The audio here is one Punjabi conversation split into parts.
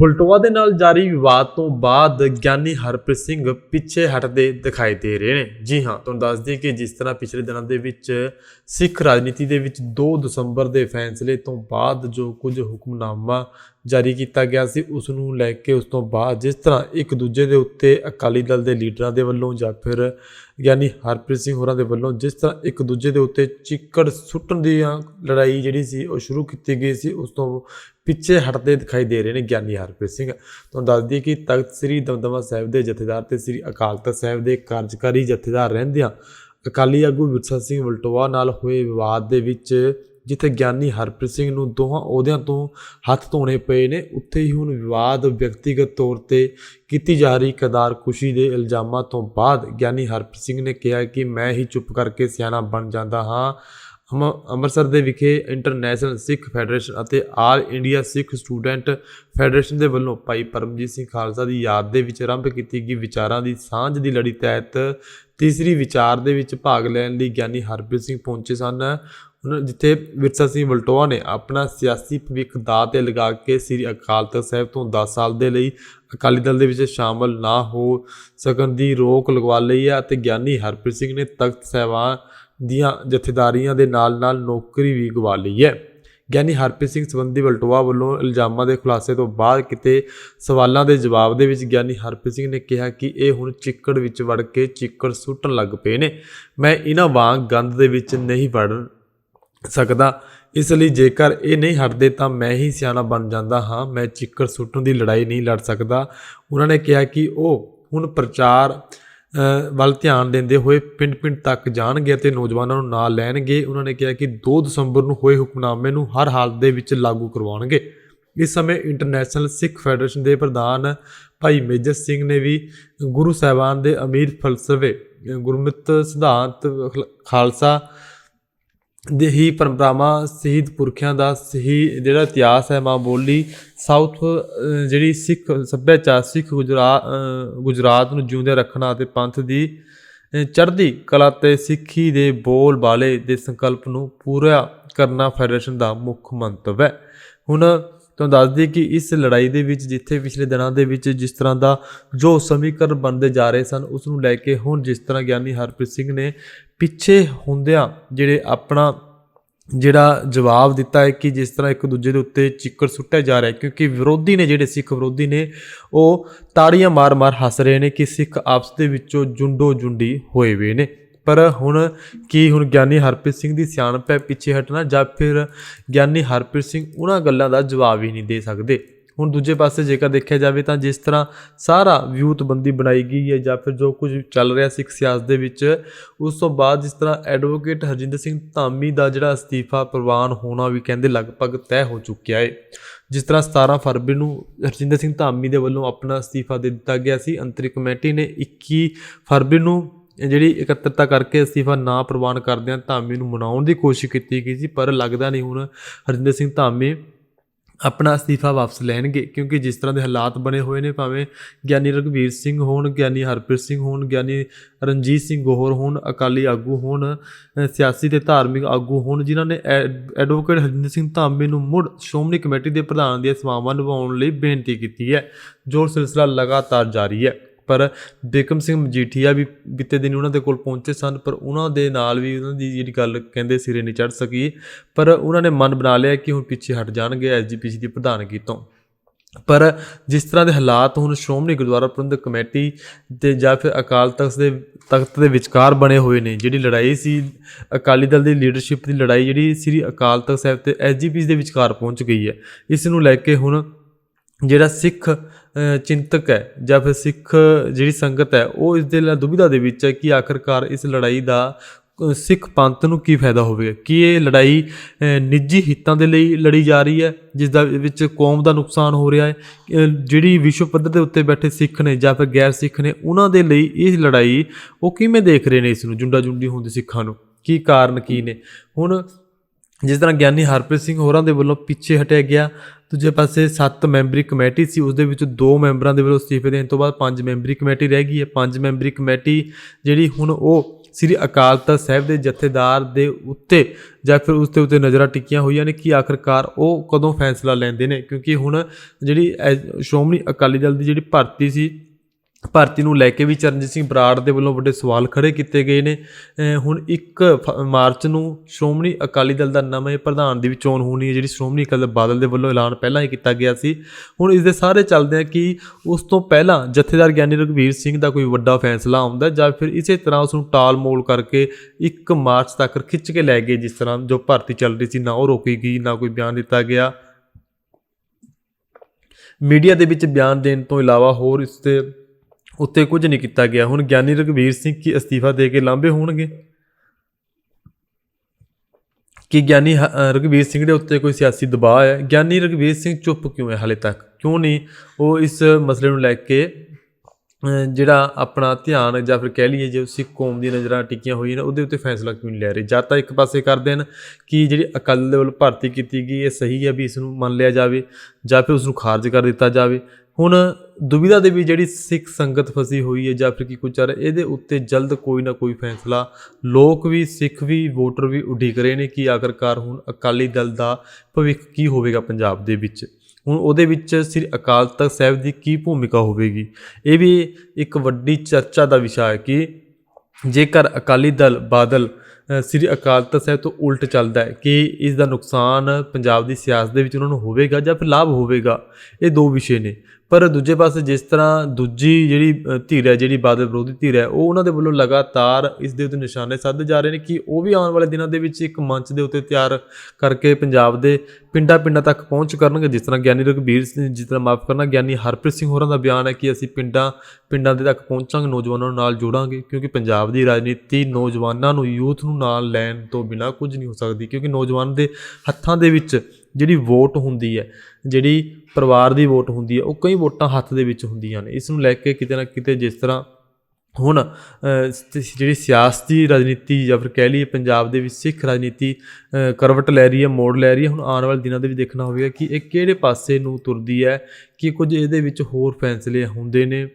ਬੁਲਟੋਆ ਦੇ ਨਾਲ ਜਾਰੀ ਵਿਵਾਦ ਤੋਂ ਬਾਅਦ ਗਿਆਨੀ ਹਰਪ੍ਰੀਤ ਸਿੰਘ ਪਿੱਛੇ ਹਟਦੇ ਦਿਖਾਈ ਦੇ ਰਹੇ ਨੇ। ਜੀ ਹਾਂ, ਤੁਹਾਨੂੰ ਦੱਸ ਦਈਏ ਕਿ ਜਿਸ ਤਰ੍ਹਾਂ ਪਿਛਲੇ ਦਿਨਾਂ ਦੇ ਵਿੱਚ ਸਿੱਖ ਰਾਜਨੀਤੀ ਦੇ ਵਿੱਚ 2 ਦਸੰਬਰ ਦੇ ਫੈਸਲੇ ਤੋਂ ਬਾਅਦ ਜੋ ਕੁਝ ਹੁਕਮਨਾਮਾ ਜਾਰੀ ਕੀਤਾ ਗਿਆ ਸੀ, ਉਸ ਨੂੰ ਲੈ ਕੇ ਉਸ ਤੋਂ ਬਾਅਦ ਜਿਸ ਤਰ੍ਹਾਂ ਇੱਕ ਦੂਜੇ ਦੇ ਉੱਤੇ ਅਕਾਲੀ ਦਲ ਦੇ ਲੀਡਰਾਂ ਦੇ ਵੱਲੋਂ ਜਾਂ ਫਿਰ ਗਿਆਨੀ ਹਰਪ੍ਰੀਤ ਸਿੰਘ ਹੋਰਾਂ ਦੇ ਵੱਲੋਂ ਜਿਸ ਤਰ੍ਹਾਂ ਇੱਕ ਦੂਜੇ ਦੇ ਉੱਤੇ ਚਿੱਕੜ ਸੁੱਟਣ ਦੀ ਲੜਾਈ ਜਿਹੜੀ ਸੀ, ਉਹ ਸ਼ੁਰੂ ਕੀਤੀ ਗਈ ਸੀ, ਉਸ ਤੋਂ ਪਿੱਛੇ ਹਟਦੇ ਦਿਖਾਈ ਦੇ ਰਹੇ ਨੇ ਗਿਆਨੀ ਹਰਪ੍ਰੀਤ ਸਿੰਘ। ਤੁਹਾਨੂੰ ਦੱਸ ਦਈਏ ਕਿ ਤਖਤ ਸ੍ਰੀ ਦਮਦਮਾ ਸਾਹਿਬ ਦੇ ਜਥੇਦਾਰ ਤੇ ਸ੍ਰੀ ਅਕਾਲ ਤਖਤ ਸਾਹਿਬ ਦੇ ਕਾਰਜਕਾਰੀ ਜਥੇਦਾਰ ਰਹਿੰਦਿਆਂ ਅਕਾਲੀ ਆਗੂ ਵਿਰਸਾ ਸਿੰਘ ਵਲਟੋਆ ਨਾਲ ਹੋਏ ਵਿਵਾਦ ਦੇ ਵਿੱਚ ਜਿੱਥੇ ਗਿਆਨੀ ਹਰਪ੍ਰੀਤ ਸਿੰਘ ਨੂੰ ਦੋਹਾਂ ਅਹੁਦਿਆਂ ਤੋਂ ਹੱਥ ਧੋਣੇ ਪਏ ਨੇ, ਉੱਥੇ ਹੀ ਹੁਣ ਵਿਵਾਦ ਵਿਅਕਤੀਗਤ ਤੌਰ ਤੇ ਕੀਤੀ ਜਾ ਰਹੀ ਕਦਾਰ ਖੁਸ਼ੀ ਦੇ ਇਲਜ਼ਾਮਾਂ ਤੋਂ ਬਾਅਦ ਗਿਆਨੀ ਹਰਪ੍ਰੀਤ ਸਿੰਘ ਨੇ ਕਿਹਾ ਕਿ ਮੈਂ ਹੀ ਚੁੱਪ ਕਰਕੇ ਸਿਆਣਾ ਬਣ ਜਾਂਦਾ ਹਾਂ। ਅੰਮ੍ਰਿਤਸਰ ਦੇ ਵਿਖੇ international Sikh federation and all India Sikh student federation ਦੇ ਵੱਲੋਂ ਭਾਈ ਪਰਮਜੀਤ ਸਿੰਘ ਖਾਲਸਾ ਦੀ ਯਾਦ ਦੇ ਵਿੱਚ ਆਰੰਭ ਕੀਤੀ ਗਈ ਵਿਚਾਰਾਂ ਦੀ ਸਾਂਝ ਦੀ ਲੜੀ ਤਹਿਤ ਤੀਸਰੀ ਵਿਚਾਰ ਦੇ ਵਿੱਚ ਭਾਗ ਲੈਣ ਲਈ ਗਿਆਨੀ ਹਰਪ੍ਰੀਤ ਸਿੰਘ ਪਹੁੰਚੇ ਸਨ। ਜਿੱਥੇ ਵਿਰਸਾ ਸਿੰਘ ਵਲਟੋਆ ਨੇ ਆਪਣਾ ਸਿਆਸੀ ਭਵਿੱਖ ਦਾ ਤੇ ਲਗਾ ਕੇ ਸ੍ਰੀ ਅਕਾਲ ਤਖਤ ਸਾਹਿਬ ਤੋਂ 10 ਸਾਲ ਦੇ ਲਈ ਅਕਾਲੀ ਦਲ ਦੇ ਵਿੱਚ ਸ਼ਾਮਲ ਨਾ ਹੋ ਸਕਣ ਦੀ ਰੋਕ ਲਗਵਾ ਲਈ ਹੈ ਅਤੇ ਗਿਆਨੀ ਹਰਪ੍ਰੀਤ ਸਿੰਘ ਨੇ ਤਖਤ ਸਾਹਿਬਾਨ ਦੀਆਂ ਜਥੇਦਾਰੀਆਂ ਦੇ ਨਾਲ-ਨਾਲ ਨੌਕਰੀ ਵੀ ਗਵਾ ਲਈ ਹੈ। ਗਿਆਨੀ ਹਰਪ੍ਰੀਤ ਸਿੰਘ ਸੰਬੰਧੀ ਵਲਟੋਆ ਵੱਲੋਂ ਇਲਜ਼ਾਮਾਂ ਦੇ ਖੁਲਾਸੇ ਤੋਂ ਬਾਅਦ ਕਿਤੇ ਸਵਾਲਾਂ ਦੇ ਜਵਾਬ ਦੇ ਵਿੱਚ ਗਿਆਨੀ ਹਰਪ੍ਰੀਤ ਸਿੰਘ ਨੇ ਕਿਹਾ ਕਿ ਇਹ ਹੁਣ ਚਿੱਕੜ ਵਿੱਚ ਵੜ ਕੇ ਚਿੱਕੜ ਸੁੱਟਣ ਲੱਗ ਪਏ ਨੇ। ਮੈਂ ਇਹਨਾਂ ਵਾਂਗ ਗੰਦ ਦੇ ਵਿੱਚ ਨਹੀਂ ਵੜ ਸਕਦਾ। ਇਸ ਲਈ ਜੇਕਰ ਇਹ ਨਹੀਂ ਹਟਦੇ ਤਾਂ ਮੈਂ ਹੀ ਸਿਆਣਾ ਬਣ ਜਾਂਦਾ ਹਾਂ। ਮੈਂ ਚਿੱਕੜ ਸੁੱਟਣ ਦੀ ਲੜਾਈ ਨਹੀਂ ਲੜ ਸਕਦਾ। ਉਹਨਾਂ ਨੇ ਕਿਹਾ ਕਿ ਉਹ ਹੁਣ ਪ੍ਰਚਾਰ ਵੱਲ ਧਿਆਨ ਦਿੰਦੇ ਹੋਏ ਪਿੰਡ-ਪਿੰਡ ਤੱਕ ਜਾਣਗੇ ਅਤੇ ਨੌਜਵਾਨਾਂ ਨੂੰ ਨਾਲ ਲੈਣਗੇ। ਉਹਨਾਂ ਨੇ ਕਿਹਾ ਕਿ 2 ਦਸੰਬਰ ਨੂੰ ਹੋਏ ਹੁਕਮਨਾਮੇ ਨੂੰ ਹਰ ਹਾਲਤ ਦੇ ਵਿੱਚ ਲਾਗੂ ਕਰਵਾਉਣਗੇ। ਇਸ ਸਮੇਂ ਇੰਟਰਨੈਸ਼ਨਲ ਸਿੱਖ ਫੈਡਰੇਸ਼ਨ ਦੇ ਪ੍ਰਧਾਨ ਭਾਈ ਮੇਜਰ ਸਿੰਘ ਨੇ ਵੀ ਗੁਰੂ ਸਾਹਿਬਾਨ ਦੇ ਅਮੀਰ ਫਲਸਫੇ, ਗੁਰਮਤਿ ਸਿਧਾਂਤ ਖਾਲਸਾ ਦੇ ਹੀ ਪਰੰਪਰਾਵਾਂ, ਸ਼ਹੀਦ ਪੁਰਖਿਆਂ ਦਾ ਸਹੀ ਜਿਹੜਾ ਇਤਿਹਾਸ ਹੈ ਮਾਂ ਬੋਲੀ ਸਾਊਥ ਜਿਹੜੀ ਸਿੱਖ ਸੱਭਿਆਚਾਰ, ਸਿੱਖ ਗੁਜਰਾਤ ਗੁਜਰਾਤ ਨੂੰ ਜਿਉਂਦੇ ਰੱਖਣਾ ਅਤੇ ਪੰਥ ਦੀ ਚੜ੍ਹਦੀ ਕਲਾ ਤੇ ਸਿੱਖੀ ਦੇ ਬੋਲ ਬਾਲੇ ਦੇ ਸੰਕਲਪ ਨੂੰ ਪੂਰਾ ਕਰਨਾ ਫੈਡਰੇਸ਼ਨ ਦਾ ਮੁੱਖ ਮੰਤਵ ਹੈ। ਹੁਣ ਤੁਹਾਨੂੰ ਦੱਸ ਦਈਏ ਕਿ ਇਸ ਲੜਾਈ ਦੇ ਵਿੱਚ ਜਿੱਥੇ ਪਿਛਲੇ ਦਿਨਾਂ ਦੇ ਵਿੱਚ ਜਿਸ ਤਰ੍ਹਾਂ ਦਾ ਜੋ ਸਮੀਕਰਨ ਬਣਦੇ ਜਾ ਰਹੇ ਸਨ, ਉਸ ਨੂੰ ਲੈ ਕੇ ਹੁਣ ਜਿਸ ਤਰ੍ਹਾਂ ਗਿਆਨੀ ਹਰਪ੍ਰੀਤ ਸਿੰਘ ਨੇ ਪਿੱਛੇ ਹੁੰਦਿਆਂ ਜਿਹੜੇ ਆਪਣਾ ਜਿਹੜਾ ਜਵਾਬ ਦਿੱਤਾ ਹੈ ਕਿ ਜਿਸ ਤਰ੍ਹਾਂ ਇੱਕ ਦੂਜੇ ਦੇ ਉੱਤੇ ਚਿੱਕੜ ਸੁੱਟਿਆ ਜਾ ਰਿਹਾ ਹੈ, ਕਿਉਂਕਿ ਵਿਰੋਧੀ ਨੇ ਜਿਹੜੇ ਸਿੱਖ ਵਿਰੋਧੀ ਨੇ, ਉਹ ਤਾੜੀਆਂ ਮਾਰ-ਮਾਰ ਹੱਸ ਰਹੇ ਨੇ ਕਿ ਸਿੱਖ ਆਪਸ ਦੇ ਵਿੱਚੋਂ ਜੁੰਡੋ ਜੁੰਡੀ ਹੋਏ ਵੇ ਨੇ। ਪਰ ਹੁਣ ਕੀ ਹੁਣ ਗਿਆਨੀ ਹਰਪ੍ਰੀਤ ਸਿੰਘ ਦੀ ਸਿਆਣਪ ਹੈ ਪਿੱਛੇ ਹਟਣਾ ਜਾਂ ਫਿਰ ਗਿਆਨੀ ਹਰਪ੍ਰੀਤ ਸਿੰਘ ਉਹਨਾਂ ਗੱਲਾਂ ਦਾ ਜਵਾਬ ਹੀ ਨਹੀਂ ਦੇ ਸਕਦੇ। ਹੁਣ ਦੂਜੇ ਪਾਸੇ ਜੇਕਰ ਦੇਖਿਆ ਜਾਵੇ ਤਾਂ ਜਿਸ ਤਰ੍ਹਾਂ ਸਾਰਾ ਵਿਊਤਬੰਦੀ ਬਣਾਈ ਗਈ ਹੈ ਜਾਂ ਫਿਰ ਜੋ ਕੁਝ ਚੱਲ ਰਿਹਾ ਸਿੱਖ ਸਿਆਸਤ ਦੇ ਵਿੱਚ, ਉਸ ਤੋਂ ਬਾਅਦ ਜਿਸ ਤਰ੍ਹਾਂ ਐਡਵੋਕੇਟ ਹਰਜਿੰਦਰ ਸਿੰਘ ਧਾਮੀ ਦਾ ਜਿਹੜਾ ਅਸਤੀਫਾ ਪ੍ਰਵਾਨ ਹੋਣਾ ਵੀ ਕਹਿੰਦੇ ਲਗਭਗ ਤੈਅ ਹੋ ਚੁੱਕਿਆ ਹੈ। ਜਿਸ ਤਰ੍ਹਾਂ 17 ਫਰਵਰੀ ਨੂੰ ਹਰਜਿੰਦਰ ਸਿੰਘ ਧਾਮੀ ਦੇ ਵੱਲੋਂ ਆਪਣਾ ਅਸਤੀਫਾ ਦੇ ਦਿੱਤਾ ਗਿਆ ਸੀ। ਅੰਤਰਿਕ ਕਮੇਟੀ ਨੇ 21 ਫਰਵਰੀ ਨੂੰ ਜਿਹੜੀ ਇਕੱਤਰਤਾ ਕਰਕੇ ਅਸਤੀਫਾ ਨਾ ਪ੍ਰਵਾਨ ਕਰਦਿਆਂ ਧਾਮੀ ਨੂੰ ਮਨਾਉਣ ਦੀ ਕੋਸ਼ਿਸ਼ ਕੀਤੀ ਗਈ ਸੀ, ਪਰ ਲੱਗਦਾ ਨਹੀਂ ਹੁਣ ਹਰਜਿੰਦਰ ਸਿੰਘ ਧਾਮੀ ਆਪਣਾ ਅਸਤੀਫਾ ਵਾਪਸ ਲੈਣਗੇ, ਕਿਉਂਕਿ ਜਿਸ ਤਰ੍ਹਾਂ ਦੇ ਹਾਲਾਤ ਬਣੇ ਹੋਏ ਨੇ, ਭਾਵੇਂ ਗਿਆਨੀ ਰਘਵੀਰ ਸਿੰਘ ਹੋਣ, ਗਿਆਨੀ ਹਰਪ੍ਰੀਤ ਸਿੰਘ ਹੋਣ, ਗਿਆਨੀ ਰਣਜੀਤ ਸਿੰਘ ਗੋਹਰ ਹੋਣ, ਅਕਾਲੀ ਆਗੂ ਹੋਣ ਸਿਆਸੀ ਤੇ ਧਾਰਮਿਕ ਆਗੂ ਹੋਣ, ਜਿਨ੍ਹਾਂ ਨੇ ਐਡਵੋਕੇਟ ਹਰਜਿੰਦਰ ਸਿੰਘ ਧਾਮੀ ਨੂੰ ਮੁੜ ਸ਼੍ਰੋਮਣੀ ਕਮੇਟੀ ਦੇ ਪ੍ਰਧਾਨ ਦੀਆਂ ਸੇਵਾਵਾਂ ਨਿਭਾਉਣ ਲਈ ਬੇਨਤੀ ਕੀਤੀ ਹੈ, ਜੋ ਸਿਲਸਿਲਾ ਲਗਾਤਾਰ ਜਾਰੀ ਹੈ। ਪਰ ਬੇਕਮ ਸਿੰਘ ਮਜੀਠੀਆ ਵੀ ਬੀਤੇ ਦਿਨ ਉਹਨਾਂ ਦੇ ਕੋਲ ਪਹੁੰਚੇ ਸਨ, ਪਰ ਉਹਨਾਂ ਦੇ ਨਾਲ ਵੀ ਉਹਨਾਂ ਦੀ ਜਿਹੜੀ ਗੱਲ ਕਹਿੰਦੇ ਸਿਰੇ ਨਹੀਂ ਚੜ ਸਕੀ। ਪਰ ਉਹਨਾਂ ਨੇ ਮਨ ਬਣਾ ਲਿਆ ਕਿ ਹੁਣ ਪਿੱਛੇ ਹਟ ਜਾਣਗੇ ਐਸਜੀਪੀਸੀ ਦੀ ਪ੍ਰਧਾਨਗੀ ਤੋਂ। ਪਰ ਜਿਸ ਤਰ੍ਹਾਂ ਦੇ ਹਾਲਾਤ ਹੁਣ ਸ਼੍ਰੋਮਣੀ ਗੁਰਦੁਆਰਾ ਪ੍ਰਬੰਧਕ ਕਮੇਟੀ ਤੇ ਜਾਂ ਫਿਰ ਅਕਾਲ ਤਖਤ ਦੇ ਤਖਤ ਦੇ ਵਿਚਕਾਰ ਬਣੇ ਹੋਏ ਨੇ, ਜਿਹੜੀ ਲੜਾਈ ਸੀ, ਅਕਾਲੀ ਦਲ ਦੀ ਲੀਡਰਸ਼ਿਪ ਦੀ ਲੜਾਈ ਜਿਹੜੀ ਸ੍ਰੀ ਅਕਾਲ ਤਖਤ ਸਾਹਿਬ ਤੇ ਐਸਜੀਪੀਸੀ ਦੇ ਵਿਚਕਾਰ ਪਹੁੰਚ ਗਈ ਹੈ। ਇਸ ਨੂੰ ਲੈ ਕੇ ਹੁਣ ਜਿਹੜਾ ਸਿੱਖ ਚਿੰਤਕ ਹੈ ਜਾਂ ਫਿਰ ਸਿੱਖ ਜਿਹੜੀ ਸੰਗਤ ਹੈ, ਉਹ ਇਸ ਦੇ ਨਾਲ ਦੁਬਿਧਾ ਦੇ ਵਿੱਚ ਹੈ ਕਿ ਆਖਰਕਾਰ ਇਸ ਲੜਾਈ ਦਾ ਸਿੱਖ ਪੰਥ ਨੂੰ ਕੀ ਫਾਇਦਾ ਹੋਵੇਗਾ? ਕੀ ਇਹ ਲੜਾਈ ਨਿੱਜੀ ਹਿੱਤਾਂ ਦੇ ਲਈ ਲੜੀ ਜਾ ਰਹੀ ਹੈ, ਜਿਸ ਦਾ ਵਿੱਚ ਕੌਮ ਦਾ ਨੁਕਸਾਨ ਹੋ ਰਿਹਾ ਹੈ? ਜਿਹੜੀ ਵਿਸ਼ਵ ਪੱਧਰ ਦੇ ਉੱਤੇ ਬੈਠੇ ਸਿੱਖ ਨੇ ਜਾਂ ਫਿਰ ਗੈਰ ਸਿੱਖ ਨੇ, ਉਹਨਾਂ ਦੇ ਲਈ ਇਹ ਲੜਾਈ ਉਹ ਕਿਵੇਂ ਦੇਖ ਰਹੇ ਨੇ ਇਸ ਨੂੰ ਜੁੰਡਾ ਜੁੰਡੀ ਹੁੰਦੀ ਸਿੱਖਾਂ ਨੂੰ? ਕੀ ਕਾਰਨ ਕੀ ਨੇ? ਹੁਣ ਜਿਸ ਤਰ੍ਹਾਂ ਗਿਆਨੀ ਹਰਪ੍ਰੀਤ ਸਿੰਘ ਹੋਰਾਂ ਦੇ ਵੱਲੋਂ ਪਿੱਛੇ ਹਟਿਆ ਗਿਆ, ਦੂਜੇ ਪਾਸੇ 7 ਮੈਂਬਰੀ ਕਮੇਟੀ ਸੀ ਉਸ ਦੇ ਵਿੱਚ ਦੋ ਮੈਂਬਰਾਂ ਦੇ ਵੱਲੋਂ ਅਸਤੀਫੇ ਦੇਣ ਤੋਂ ਬਾਅਦ ਪੰਜ ਮੈਂਬਰੀ ਕਮੇਟੀ ਰਹਿ ਗਈ ਹੈ। ਪੰਜ ਮੈਂਬਰੀ ਕਮੇਟੀ ਜਿਹੜੀ ਹੁਣ ਉਹ ਸ੍ਰੀ ਅਕਾਲ ਤਖਤ ਸਾਹਿਬ ਦੇ ਜਥੇਦਾਰ ਦੇ ਉੱਤੇ ਜਾਂ ਫਿਰ ਉਸ ਦੇ ਉੱਤੇ ਨਜ਼ਰਾਂ ਟਿਕੀਆਂ ਹੋਈਆਂ ਨੇ, ਕਿ ਆਖਰਕਾਰ ਉਹ ਕਦੋਂ ਫੈਸਲਾ ਲੈਂਦੇ ਨੇ? ਕਿਉਂਕਿ ਹੁਣ ਜਿਹੜੀ ਐ- ਸ਼੍ਰੋਮਣੀ ਅਕਾਲੀ ਦਲ ਦੀ ਜਿਹੜੀ ਭਰਤੀ ਸੀ ਭਰਤੀ ਨੂੰ ਲੈ ਕੇ ਵੀ ਚਰਨਜੀਤ ਸਿੰਘ ਬਰਾੜ ਦੇ ਵੱਲੋਂ ਵੱਡੇ ਸਵਾਲ ਖੜੇ ਕੀਤੇ ਗਏ ਨੇ। ਅਹ ਹੁਣ 1 ਮਾਰਚ ਨੂੰ ਸ਼੍ਰੋਮਣੀ ਅਕਾਲੀ ਦਲ ਦਾ ਨਵੇਂ ਪ੍ਰਧਾਨ ਦੀ ਵੀ ਚੋਣ ਹੋਣੀ ਹੈ, ਜਿਹੜੀ ਸ਼੍ਰੋਮਣੀ ਅਕਾਲੀ ਦਲ ਬਾਦਲ ਦੇ ਵੱਲੋਂ ਐਲਾਨ ਪਹਿਲਾਂ ਹੀ ਕੀਤਾ ਗਿਆ ਸੀ। ਹੁਣ ਇਸ ਦੇ ਸਾਰੇ ਚੱਲਦੇ ਆ ਕਿ ਉਸ ਤੋਂ ਪਹਿਲਾਂ ਜਥੇਦਾਰ ਗਿਆਨੀ ਰਘਵੀਰ ਸਿੰਘ ਦਾ ਕੋਈ ਵੱਡਾ ਫੈਸਲਾ ਆਉਂਦਾ ਜਾਂ ਫਿਰ ਇਸੇ ਤਰ੍ਹਾਂ ਉਸ ਨੂੰ ਟਾਲ ਮੋਲ ਕਰਕੇ 1 ਮਾਰਚ ਤੱਕ ਖਿੱਚ ਕੇ ਲੈ ਗਏ, ਜਿਸ ਤਰ੍ਹਾਂ ਜੋ ਭਰਤੀ ਚੱਲ ਰਹੀ ਸੀ, ਨਾ ਉਹ ਰੋਕੀ ਗਈ, ਨਾ ਕੋਈ ਬਿਆਨ ਦਿੱਤਾ ਗਿਆ। ਮੀਡੀਆ ਦੇ ਵਿੱਚ ਬਿਆਨ ਦੇਣ ਤੋਂ ਇਲਾਵਾ ਹੋਰ ਇਸ ਤੇ ਉੱਤੇ ਕੁਝ ਨਹੀਂ ਕੀਤਾ ਗਿਆ। ਹੁਣ ਗਿਆਨੀ ਰਘਵੀਰ ਸਿੰਘ ਕੀ ਅਸਤੀਫਾ ਦੇ ਕੇ ਲਾਂਭੇ ਹੋਣਗੇ? ਕਿ ਗਿਆਨੀ ਹ- ਰਘਵੀਰ ਸਿੰਘ ਦੇ ਉੱਤੇ ਕੋਈ ਸਿਆਸੀ ਦਬਾਅ ਹੈ? ਗਿਆਨੀ ਰਘਵੀਰ ਸਿੰਘ ਚੁੱਪ ਕਿਉਂ ਹੈ ਹਾਲੇ ਤੱਕ? ਕਿਉਂ ਨਹੀਂ? ਉਹ ਇਸ ਮਸਲੇ ਨੂੰ ਲੈ ਕੇ ਜਿਹੜਾ ਆਪਣਾ ਧਿਆਨ ਜਾਂ ਫਿਰ ਕਹਿ ਲਈਏ ਜੇ ਸਿੱਖ ਕੌਮ ਦੀ ਨਜ਼ਰਾਂ ਟਿਕੀਆਂ ਹੋਈਆਂ ਨੇ, ਉਹਦੇ ਉੱਤੇ ਫੈਸਲਾ ਕਿਉਂ ਨਹੀਂ ਲੈ ਰਹੇ? ਜਾਂ ਤਾਂ ਇੱਕ ਪਾਸੇ ਕਰਦੇ ਹਨ ਕਿ ਜਿਹੜੀ ਅਕਾਲੀ ਦੇ ਵੱਲੋਂ ਭਰਤੀ ਕੀਤੀ ਗਈ, ਇਹ ਸਹੀ ਹੈ ਵੀ ਇਸ ਨੂੰ ਮੰਨ ਲਿਆ ਜਾਵੇ ਜਾਂ ਫਿਰ ਉਸ ਨੂੰ ਖਾਰਜ ਕਰ ਦਿੱਤਾ ਜਾਵੇ। ਹੁਣ ਦੁਬਿਧਾ ਦੇ ਵੀ ਜਿਹੜੀ ਸਿੱਖ ਸੰਗਤ ਫਸੀ ਹੋਈ ਹੈ ਜਾਂ ਫਿਰ ਕੀ ਕੁਝ ਚੱਲ ਇਹਦੇ ਉੱਤੇ ਜਲਦ ਕੋਈ ਨਾ ਕੋਈ ਫੈਸਲਾ। ਲੋਕ ਵੀ, ਸਿੱਖ ਵੀ, ਵੋਟਰ ਵੀ ਉਡੀਕ ਰਹੇ ਨੇ ਕਿ ਆਖਰਕਾਰ ਹੁਣ ਅਕਾਲੀ ਦਲ ਦਾ ਭਵਿੱਖ ਕੀ ਹੋਵੇਗਾ ਪੰਜਾਬ ਦੇ ਵਿੱਚ। ਹੁਣ ਉਹਦੇ ਵਿੱਚ ਸ੍ਰੀ ਅਕਾਲ ਤਖਤ ਸਾਹਿਬ ਦੀ ਕੀ ਭੂਮਿਕਾ ਹੋਵੇਗੀ? ਇਹ ਵੀ ਇੱਕ ਵੱਡੀ ਚਰਚਾ ਦਾ ਵਿਸ਼ਾ ਹੈ ਕਿ ਜੇਕਰ ਅਕਾਲੀ ਦਲ ਬਾਦਲ ਸ੍ਰੀ ਅਕਾਲ ਤਖਤ ਸਾਹਿਬ ਤੋਂ ਉਲਟ ਚੱਲਦਾ ਹੈ ਕਿ ਇਸ ਦਾ ਨੁਕਸਾਨ ਪੰਜਾਬ ਦੀ ਸਿਆਸਤ ਦੇ ਵਿੱਚ ਉਹਨਾਂ ਨੂੰ ਹੋਵੇਗਾ ਜਾਂ ਫਿਰ ਲਾਭ ਹੋਵੇਗਾ, ਇਹ ਦੋ ਵਿਸ਼ੇ ਨੇ। ਪਰ ਦੂਜੇ ਪਾਸੇ ਜਿਸ ਤਰ੍ਹਾਂ ਦੂਜੀ ਜਿਹੜੀ ਅ, ਧਿਰ ਹੈ ਜਿਹੜੀ ਬਾਦਲ ਵਿਰੋਧੀ ਧਿਰ ਹੈ ਉਹ ਉਹਨਾਂ ਦੇ ਵੱਲੋਂ ਲਗਾਤਾਰ ਇਸ ਦੇ ਉੱਤੇ ਨਿਸ਼ਾਨੇ ਸਾਧੇ ਜਾ ਰਹੇ ਨੇ ਕਿ ਉਹ ਵੀ ਆਉਣ ਵਾਲੇ ਦਿਨਾਂ ਦੇ ਵਿੱਚ ਇੱਕ ਮੰਚ ਦੇ ਉੱਤੇ ਤਿਆਰ ਕਰਕੇ ਪੰਜਾਬ ਦੇ ਪਿੰਡਾਂ ਪਿੰਡਾਂ ਤੱਕ ਪਹੁੰਚ ਕਰਨਗੇ। ਜਿਸ ਤਰ੍ਹਾਂ ਗਿਆਨੀ ਰਘਬੀਰ ਸਿੰਘ ਜਿਸ ਤਰ੍ਹਾਂ ਮਾਫ ਕਰਨਾ ਗਿਆਨੀ ਹਰਪ੍ਰੀਤ ਸਿੰਘ ਹੋਰਾਂ ਦਾ ਬਿਆਨ ਹੈ ਕਿ ਅਸੀਂ ਪਿੰਡਾਂ ਪਿੰਡਾਂ ਦੇ ਤੱਕ ਪਹੁੰਚਾਂਗੇ ਨੌਜਵਾਨਾਂ ਨਾਲ ਜੋੜਾਂਗੇ ਕਿਉਂਕਿ ਪੰਜਾਬ ਦੀ ਰਾਜਨੀਤੀ ਨੌਜਵਾਨਾਂ ਨੂੰ ਯੂਥ ਨੂੰ ਨਾਲ ਲੈਣ ਤੋਂ ਬਿਨਾਂ ਕੁਝ ਨਹੀਂ ਹੋ ਸਕਦੀ ਕਿਉਂਕਿ ਨੌਜਵਾਨ ਦੇ ਹੱਥਾਂ ਦੇ ਵਿੱਚ ਜਿਹੜੀ ਵੋਟ ਹੁੰਦੀ ਹੈ, ਜਿਹੜੀ ਪਰਿਵਾਰ ਦੀ ਵੋਟ ਹੁੰਦੀ ਹੈ, ਉਹ ਕਈ ਵੋਟਾਂ ਹੱਥ ਦੇ ਵਿੱਚ ਹੁੰਦੀਆਂ ਨੇ। ਇਸ ਨੂੰ ਲੈ ਕੇ ਕਿਤੇ ਨਾ ਕਿਤੇ ਜਿਸ ਤਰ੍ਹਾਂ ਹੁਣ ਜਿਹੜੀ ਸਿਆਸਤੀ ਰਾਜਨੀਤੀ ਜਾਂ ਫਿਰ ਕਹਿ ਲਈਏ ਪੰਜਾਬ ਦੇ ਵਿੱਚ ਸਿੱਖ ਰਾਜਨੀਤੀ ਕਰਵਟ ਲੈ ਰਹੀ ਹੈ, ਮੋੜ ਲੈ ਰਹੀ ਹੈ, ਹੁਣ ਆਉਣ ਵਾਲੇ ਦਿਨਾਂ ਦੇ ਵਿੱਚ ਦੇਖਣਾ ਹੋਵੇਗਾ ਕਿ ਇਹ ਕਿਹੜੇ ਪਾਸੇ ਨੂੰ ਤੁਰਦੀ ਹੈ, ਕਿ ਕੁਝ ਇਹਦੇ ਵਿੱਚ ਹੋਰ ਫੈਸਲੇ ਹੁੰਦੇ ਨੇ।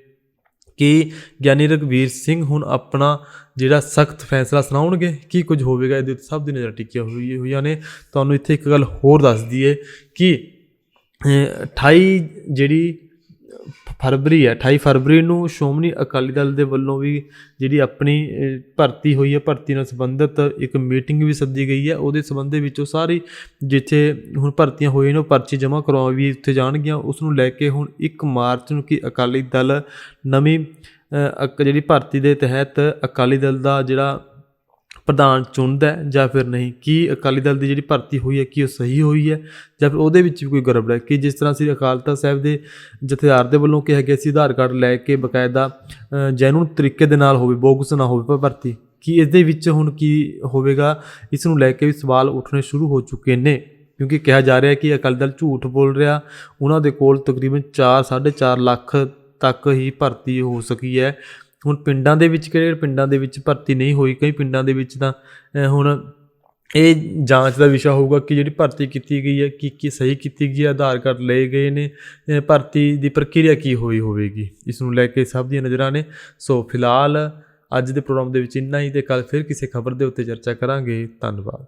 ਕਿ ਗਿਆਨੀ ਰਘਵੀਰ ਸਿੰਘ ਹੁਣ ਆਪਣਾ ਜਿਹੜਾ ਸਖਤ ਫੈਸਲਾ ਸੁਣਾਉਣਗੇ? ਕੀ ਕੁਝ ਹੋਵੇਗਾ? ਇਹਦੇ ਉੱਤੇ ਸਭ ਦੀ ਨਜ਼ਰ ਟਿਕੀਆਂ ਹੋਈ ਹੋਈਆਂ ਨੇ। ਤੁਹਾਨੂੰ ਇੱਥੇ ਇੱਕ ਗੱਲ ਹੋਰ ਦੱਸ ਦਈਏ ਕਿ ਅਹ, 28 ਜਿਹੜੀ ਫਰਵਰੀ ਹੈ 28 ਫਰਵਰੀ ਨੂੰ ਸ਼੍ਰੋਮਣੀ ਅਕਾਲੀ ਦਲ ਦੇ ਵੱਲੋਂ ਵੀ ਜਿਹੜੀ ਆਪਣੀ ਭਰਤੀ ਹੋਈ ਹੈ, ਭਰਤੀ ਨਾਲ ਸੰਬੰਧਿਤ ਇੱਕ ਮੀਟਿੰਗ ਵੀ ਸੱਦੀ ਗਈ ਹੈ। ਉਹਦੇ ਸੰਬੰਧ ਵਿੱਚ ਉਹ ਸਾਰੀ ਜਿੱਥੇ ਹੁਣ ਭਰਤੀਆਂ ਹੋਈਆਂ ਨੇ, ਉਹ ਪਰਚੀ ਜਮ੍ਹਾਂ ਕਰਵਾਉਣ ਵੀ ਉੱਥੇ ਜਾਣਗੀਆਂ। ਉਸ ਨੂੰ ਲੈ ਕੇ ਹੁਣ 1 ਮਾਰਚ ਨੂੰ ਕਿ ਅਕਾਲੀ ਦਲ ਨਵੀਂ ਅਕ- ਜਿਹੜੀ ਭਰਤੀ ਦੇ ਤਹਿਤ ਅਕਾਲੀ ਦਲ ਦਾ ਜਿਹੜਾ ਪ੍ਰਧਾਨ ਚੁਣਦਾ ਹੈ ਜਾਂ ਫਿਰ ਨਹੀਂ? ਕੀ ਅਕਾਲੀ ਦਲ ਦੀ ਜਿਹੜੀ ਭਰਤੀ ਹੋਈ ਹੈ, ਕੀ ਉਹ ਸਹੀ ਹੋਈ ਹੈ? ਜਾਂ ਫਿਰ ਉਹਦੇ ਵਿੱਚ ਵੀ ਕੋਈ ਗੜਬੜ ਹੈ? ਕਿ ਜਿਸ ਤਰ੍ਹਾਂ ਸ੍ਰੀ ਅਕਾਲ ਤਖਤ ਸਾਹਿਬ ਦੇ ਜਥੇਦਾਰ ਦੇ ਵੱਲੋਂ ਕਿਹਾ ਗਿਆ ਸੀ, ਆਧਾਰ ਕਾਰਡ ਲੈ ਕੇ ਬਕਾਇਦਾ ਜੈਨੂਨ ਤਰੀਕੇ ਦੇ ਨਾਲ ਹੋਵੇ, ਬੋਗਸ ਨਾ ਹੋਵੇ ਭਰਤੀ। ਕੀ ਇਸ ਦੇ ਵਿੱਚ ਹੁਣ ਕੀ ਹੋਵੇਗਾ? ਇਸ ਨੂੰ ਲੈ ਕੇ ਵੀ ਸਵਾਲ ਉੱਠਣੇ ਸ਼ੁਰੂ ਹੋ ਚੁੱਕੇ ਨੇ। ਕਿਉਂਕਿ ਕਿਹਾ ਜਾ ਰਿਹਾ ਹੈ ਕਿ ਅਕਾਲੀ ਦਲ ਝੂਠ ਬੋਲ ਰਿਹਾ। ਉਹਨਾਂ ਦੇ ਕੋਲ ਤਕਰੀਬਨ 4 4.5 ਲੱਖ ਤੱਕ ਹੀ ਭਰਤੀ ਹੋ ਸਕੀ ਹੈ। ਹੁਣ ਪਿੰਡਾਂ ਦੇ ਵਿੱਚ ਕਿਹੜੇ ਪਿੰਡਾਂ ਦੇ ਵਿੱਚ ਭਰਤੀ ਨਹੀਂ ਹੋਈ, ਕਈ ਪਿੰਡਾਂ ਦੇ ਵਿੱਚ ਤਾਂ ਹੁਣ ਇਹ ਜਾਂਚ ਦਾ ਵਿਸ਼ਾ ਹੋਊਗਾ ਕਿ ਜਿਹੜੀ ਭਰਤੀ ਕੀਤੀ ਗਈ ਹੈ, ਕੀ ਕੀ ਸਹੀ ਕੀਤੀ ਗਈ ਹੈ, ਆਧਾਰ ਕਾਰਡ ਲਏ ਗਏ ਨੇ ਭਰਤੀ ਦੀ ਪ੍ਰਕਿਰਿਆ ਕੀ ਹੋਈ ਹੋਵੇਗੀ, ਇਸ ਨੂੰ ਲੈ ਕੇ ਸਭ ਦੀਆਂ ਨਜ਼ਰਾਂ ਨੇ। ਸੋ ਫਿਲਹਾਲ ਅੱਜ ਦੇ ਪ੍ਰੋਗਰਾਮ ਦੇ ਵਿੱਚ ਇੰਨਾ ਹੀ, ਤੇ ਕੱਲ ਫਿਰ ਕਿਸੇ ਖਬਰ ਦੇ ਉੱਤੇ ਚਰਚਾ ਕਰਾਂਗੇ। ਧੰਨਵਾਦ।